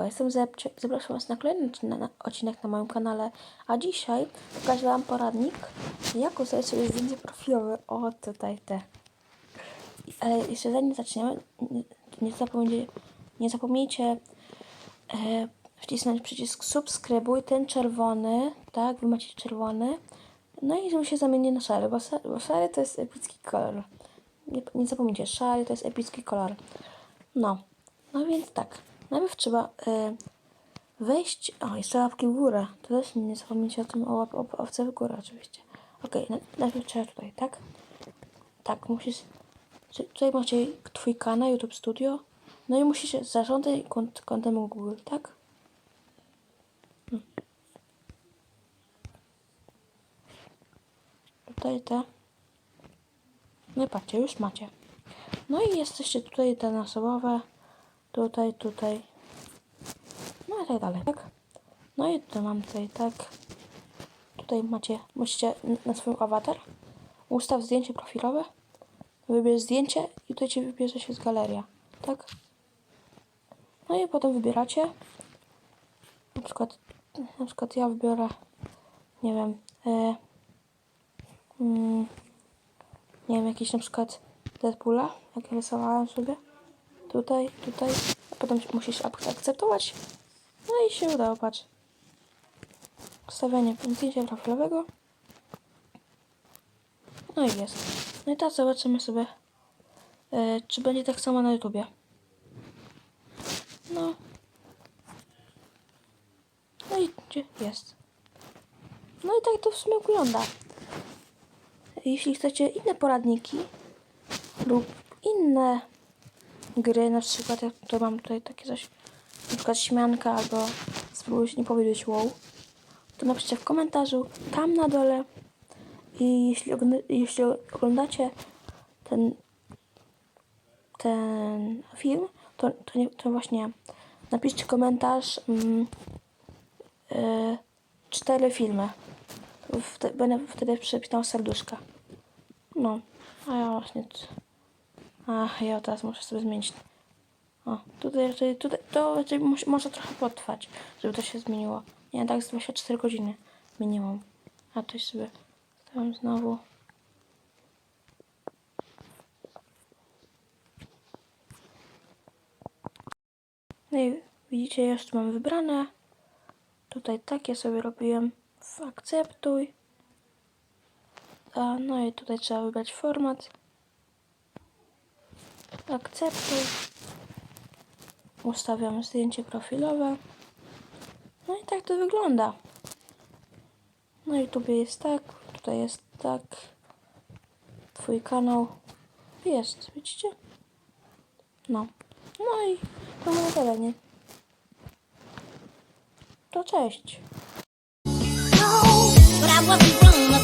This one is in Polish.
Jestem Zepcie. Zapraszam Was na kolejny odcinek na, moim kanale. A dzisiaj pokażę Wam poradnik, jak ustawić sobie zdjęcie profilowe. O, tutaj te. Ale jeszcze zanim zaczniemy, nie, zapomnijcie, nie zapomnijcie e, wcisnąć przycisk subskrybuj, ten czerwony, tak, Wy macie czerwony. No i żeby się zamienił na szary, bo, bo szary to jest epicki kolor. Nie, nie zapomnijcie, szary to jest epicki kolor. No, no więc tak. Najpierw trzeba e, wejść. O, jeszcze łapki w górę. To też nie zapomnijcie o tym, o, łap, o łapce w górę oczywiście. Na, najpierw trzeba tutaj, tak? Tak, musisz. tu- Tutaj macie twój kanał YouTube Studio. No i musisz zarządzać kont, kontem Google, tak? Hmm. Tutaj te. No i patrzcie, już macie. No i jesteście tutaj dane osobowe. Tutaj, tutaj. No i tak dalej, tak? No i tutaj mam tutaj tak. Tutaj macie, musicie na swoim awatar. Ustaw zdjęcie profilowe. Wybierz zdjęcie i tutaj ci wybierze się z galeria, tak? No i potem wybieracie. Na przykład, na przykład ja wybiorę, nie wiem, e, mm, nie wiem, jakiś na przykład Deadpoola, jak rysowałem sobie. Tutaj, tutaj, a potem musisz ak- akceptować. No i się udało, patrz. Ustawianie zdjęcia profilowego. No i jest. No i teraz zobaczymy sobie, e, czy będzie tak samo na YouTubie. No. No i jest. No i tak to w sumie wygląda. Jeśli chcecie inne poradniki lub inne gry, na przykład jak to mam tutaj takie coś, na przykład śmianka albo spróbuj nie powiedzieć wow, to napiszcie w komentarzu tam na dole i jeśli, ogląda- jeśli oglądacie ten ten film, to, to, nie, to właśnie napiszcie komentarz mm, y, cztery filmy. Wtedy, będę wtedy przypinał serduszka. No, a ja właśnie... Ach, ja teraz muszę sobie zmienić. O, tutaj, tutaj, tutaj to raczej może trochę potrwać, żeby to się zmieniło. Nie, tak z 24 godziny minimum. A to sobie stawiam znowu. No i widzicie, jeszcze mam wybrane. Tutaj takie sobie robiłem. Akceptuj. A, no i tutaj trzeba wybrać format. Akceptuj. Ustawiam zdjęcie profilowe. No i tak to wygląda. No i tu jest tak, tutaj jest tak. Twój kanał jest, widzicie? No. No i to na tyle, nie? To cześć. But